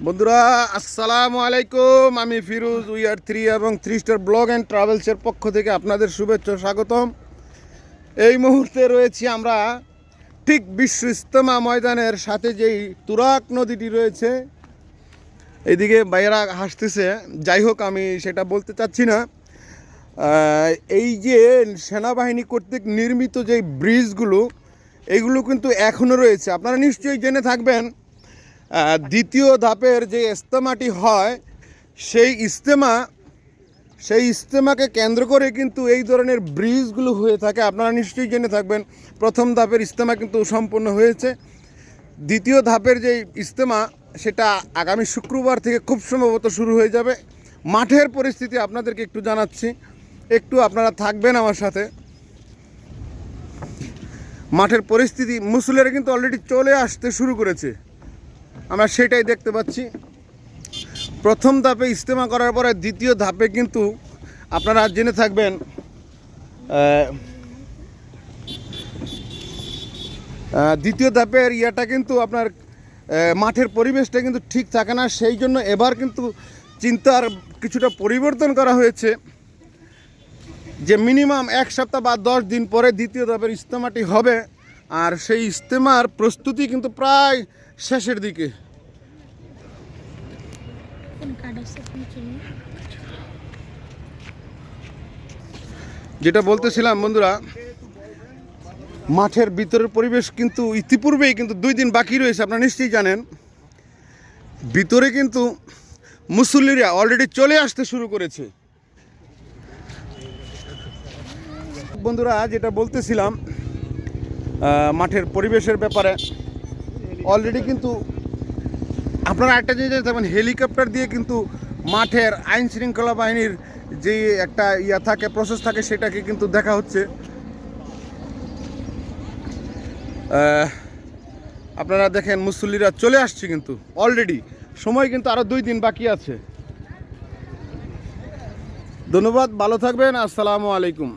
বন্ধুরা, আসসালামু আলাইকুম। আমি ফিরোজ আর থ্রি এবং থ্রি স্টার ব্লগ অ্যান্ড ট্রাভেলসের পক্ষ থেকে আপনাদের শুভেচ্ছা, স্বাগতম। এই মুহূর্তে রয়েছি আমরা ঠিক বিশ্ব ইস্তেমা ময়দানের সাথে যেই তুরাক নদীটি রয়েছে। এইদিকে বাইরা হাসতেছে, যাই হোক আমি সেটা বলতে চাচ্ছি না। এই যে সেনাবাহিনী কর্তৃক নির্মিত যেই ব্রিজগুলো, এগুলো কিন্তু এখনও রয়েছে। আপনারা নিশ্চয়ই জেনে থাকবেন দ্বিতীয় ধাপের যে ইস্তেমাটি হয়, সেই ইস্তেমা, সেই ইস্তেমাকে কেন্দ্র করে কিন্তু এই ধরনের ব্রিজগুলো হয়ে থাকে। আপনারা নিশ্চয়ই জেনে থাকবেন, প্রথম ধাপের ইস্তেমা কিন্তু সম্পন্ন হয়েছে। দ্বিতীয় ধাপের যে ইস্তেমা, সেটা আগামী শুক্রবার থেকে খুব সম্ভবত শুরু হয়ে যাবে। মাঠের পরিস্থিতি আপনাদেরকে একটু জানাচ্ছি। একটু আপনারা থাকবেন আমার সাথে। মাঠের পরিস্থিতি মুসুলেরা কিন্তু অলরেডি চলে আসতে শুরু করেছে। আমরা সেটাই দেখতে পাচ্ছি। প্রথম ধাপে ইস্তেমা করার পরে দ্বিতীয় ধাপে কিন্তু আপনারা জেনে থাকবেন দ্বিতীয় ধাপের ইয়াটা কিন্তু আপনার মাঠের পরিবেশটা কিন্তু ঠিক থাকে না। সেই জন্য এবার কিন্তু চিন্তার কিছুটা পরিবর্তন করা হয়েছে যে মিনিমাম এক সপ্তাহ বা দশ দিন পরে দ্বিতীয় ধাপের ইস্তেমাটি হবে। আর সেই ইস্তেমার প্রস্তুতি কিন্তু প্রায় শেষের দিকে। যেটা বলতেছিলাম বন্ধুরা মাঠের ভিতরের পরিবেশ কিন্তু ইতিপূর্বেই কিন্তু দুই দিন বাকি রয়েছে আপনারা নিশ্চয়ই জানেন। ভিতরে কিন্তু মুসল্লিরা অলরেডি চলে আসতে শুরু করেছে। বন্ধুরা যেটা বলতেছিলাম মাঠের পরিবেশের ব্যাপারে। অলরেডি কিন্তু আপনারা একটা জিনিস থাকবেন হেলিকপ্টার দিয়ে কিন্তু মাঠের আইন শৃঙ্খলা বাহিনীর যে একটা ইয়া থাকে প্রসেস থাকে, সেটাকে কিন্তু দেখা হচ্ছে। আপনারা দেখেন, মুসল্লিরা চলে আসছে কিন্তু অলরেডি সময় কিন্তু আরও দুই দিন বাকি আছে। ধন্যবাদ, ভালো থাকবেন, আসসালামু আলাইকুম।